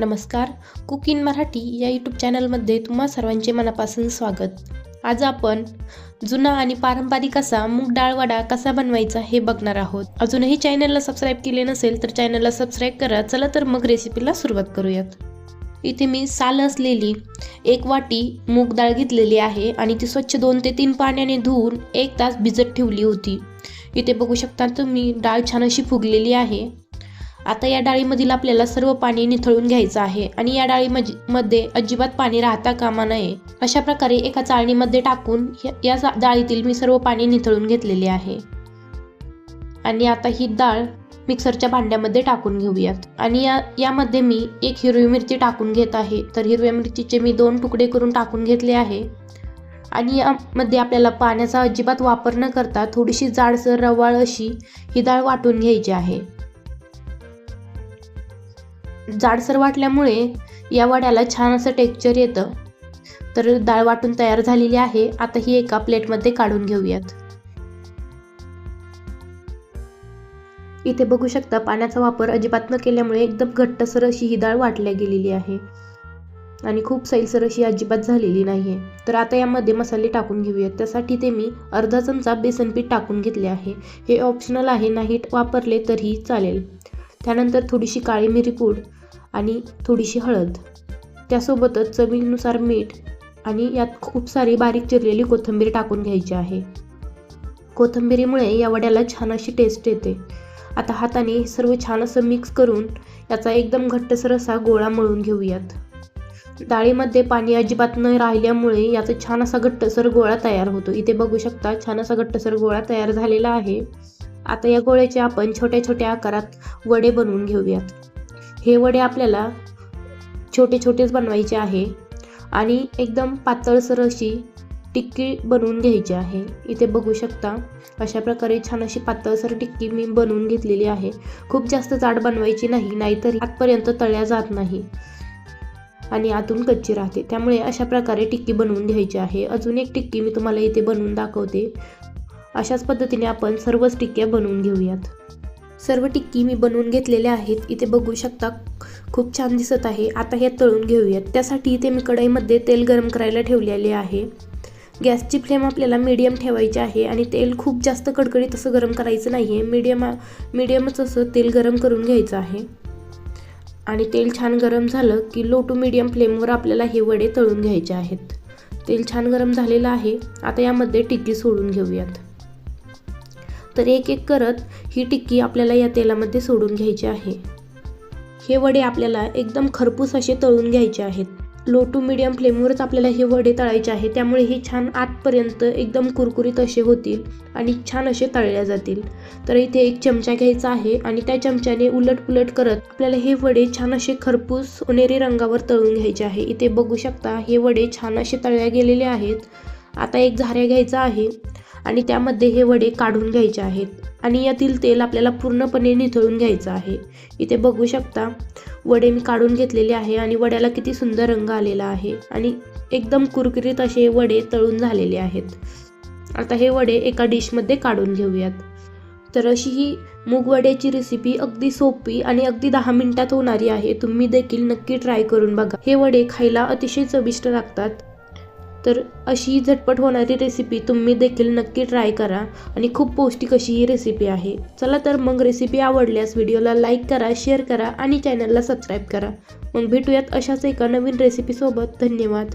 नमस्कार. Cook in Marathi या YouTube चॅनलमध्ये तुम्हा सर्वांचे मनापासून स्वागत. आज आपण जुना आणि पारंपरिक असा मूग डाळ वडा कसा बनवायचा हे बघणार आहोत. अजूनही चॅनलला सबस्क्राईब केले नसेल तर चॅनलला सबस्क्राईब करा. चला तर मग रेसिपीला सुरुवात करूयात. इथे मी साल असलेली एक वाटी मूग डाळ घेतलेली आहे आणि ती स्वच्छ दोन ते तीन पाण्याने धुवून एक तास भिजत ठेवली होती. इथे बघू शकता तुम्ही डाळ छान अशी फुगलेली आहे. आता या डाळीमधील आपल्याला सर्व पाणी निथळून घ्यायचं आहे आणि या डाळीमध्ये अजिबात पाणी राहता कामा नये. अशा प्रकारे एका चाळणीमध्ये टाकून या डाळीतील मी सर्व पाणी निथळून घेतलेले आहे. आणि आता ही डाळ मिक्सरच्या भांड्यामध्ये टाकून घेऊयात. आणि या यामध्ये मी एक हिरवी मिरची टाकून घेत आहे. तर हिरव्या मिरचीचे मी दोन तुकडे करून टाकून घेतले आहे. आणि यामध्ये आपल्याला पाण्याचा अजिबात वापर न करता थोडीशी जाडसर रवाळ अशी ही डाळ वाटून घ्यायची आहे. जाडसर वाटल्यामुळे या वड्याला छान असं टेक्स्चर येतं. तर डाळ वाटून तयार झालेली आहे. आता ही एका प्लेटमध्ये काढून घेऊयात. इथे बघू शकता पाण्याचा वापर अजिबात न केल्यामुळे एकदम घट्टसर अशी ही डाळ वाटल्या गेलेली आहे. आणि खूप सैलसर अशी अजिबात झालेली नाही तर आता यामध्ये मसाले टाकून घेऊयात. त्यासाठी ते मी अर्धा चमचा बेसन पीठ टाकून घेतले आहे. हे ऑप्शनल आहे. नाही वापरले तरीही चालेल. त्यानंतर थोडीशी काळी मिरी पूड आणि थोडीशी हळद. त्यासोबतच चवीनुसार मीठ आणि यात खूप सारी बारीक चिरलेली कोथिंबीर टाकून घ्यायची आहे. कोथिंबीरीमुळे या वड्याला छान अशी टेस्ट येते. आता हाताने हे सर्व छान असं मिक्स करून याचा एकदम घट्टसर असा गोळा मळून घेऊयात. डाळीमध्ये पाणी अजिबात न राहिल्यामुळे याचा छान असा घट्टसर गोळा तयार होतो. इथे बघू शकता छान असा घट्टसर गोळा तयार झालेला आहे. आता या गोळ्याचे आपण छोट्या छोट्या आकारात वडे बनवून घेऊयात. हे वडे आपल्याला छोटे छोटेच बनवायचे आहे आणि एकदम पातळसर अशी टिक्की बनवून घ्यायची आहे. इथे बघू शकता अशा प्रकारे छान अशी पातळसर टिक्की मी बनवून घेतलेली आहे. खूप जास्त जाड बनवायची नाही नाहीतर आतपर्यंत तळल्या जात नाही आणि आतून कच्ची राहते. त्यामुळे अशा प्रकारे टिक्की बनवून घ्यायची आहे. अजून एक टिक्की मी तुम्हाला इथे बनवून दाखवते. अशाच पद्धतीने आपण सर्वच टिक्क्या बनवून घेऊयात. सर्व टिक्की मी बनवून घेतलेल्या आहेत. इथे बघू शकता खूप छान दिसत आहे. आता हे तळून घेऊयात. त्यासाठी इथे मी कढईमध्ये तेल गरम करायला ठेवलेले आहे. गॅसची फ्लेम आपल्याला मीडियम ठेवायची आहे आणि तेल खूप जास्त कडकडीत असं गरम करायचं नाही आहे मीडियम मीडियमच असं तेल गरम करून घ्यायचं आहे. आणि तेल छान गरम झालं की लो टू मीडियम फ्लेमवर आपल्याला हे वडे तळून घ्यायचे आहेत. तेल छान गरम झालेलं आहे. आता यामध्ये टिक्की सोडून घेऊयात. तर एक एक करत ही टिक्की आपल्याला या तेलामध्ये सोडून घ्यायची आहे. हे वडे आपल्याला एकदम खरपूस असे तळून घ्यायचे आहेत. लो टू मिडियम फ्लेमवरच आपल्याला हे वडे तळायचे आहे त्यामुळे हे छान आतपर्यंत एकदम कुरकुरीत असे होतील आणि छान असे तळल्या जातील. तर इथे एक चमचा घ्यायचा आहे आणि त्या चमच्याने उलट पुलट करत आपल्याला हे वडे छान असे खरपूस सोनेरी रंगावर तळून घ्यायचे आहे. इथे बघू शकता हे वडे छान असे तळल्या गेलेले आहेत. आता एक झाऱ्या घ्यायचा आहे. आणि त्यामध्ये हे वडे काढून घ्यायचे आहेत. आणि यातील तेल आपल्याला पूर्णपणे निथळून घ्यायचं आहे. इथे बघू शकता वडे मी काढून घेतलेले आहे आणि वड्याला किती सुंदर रंग आलेला आहे. आणि एकदम कुरकुरीत असे वडे तळून झालेले आहेत. आता हे वडे एका डिशमध्ये काढून घेऊयात. तर अशी ही मूग वड्याची रेसिपी अगदी सोपी आणि अगदी दहा मिनिटात होणारी आहे. तुम्ही देखील नक्की ट्राय करून बघा. हे वडे खायला अतिशय चविष्ट लागतात. तर अशी झटपट होणारी रेसिपी तुम्ही देखील नक्की ट्राय करा आणि खूप पौष्टिक अशी ही रेसिपी आहे. चला तर मग रेसिपी आवडल्यास व्हिडिओला लाईक करा शेअर करा आणि चॅनलला सबस्क्राईब करा. मग भेटूयात अशाच एका नवीन रेसिपीसोबत धन्यवाद.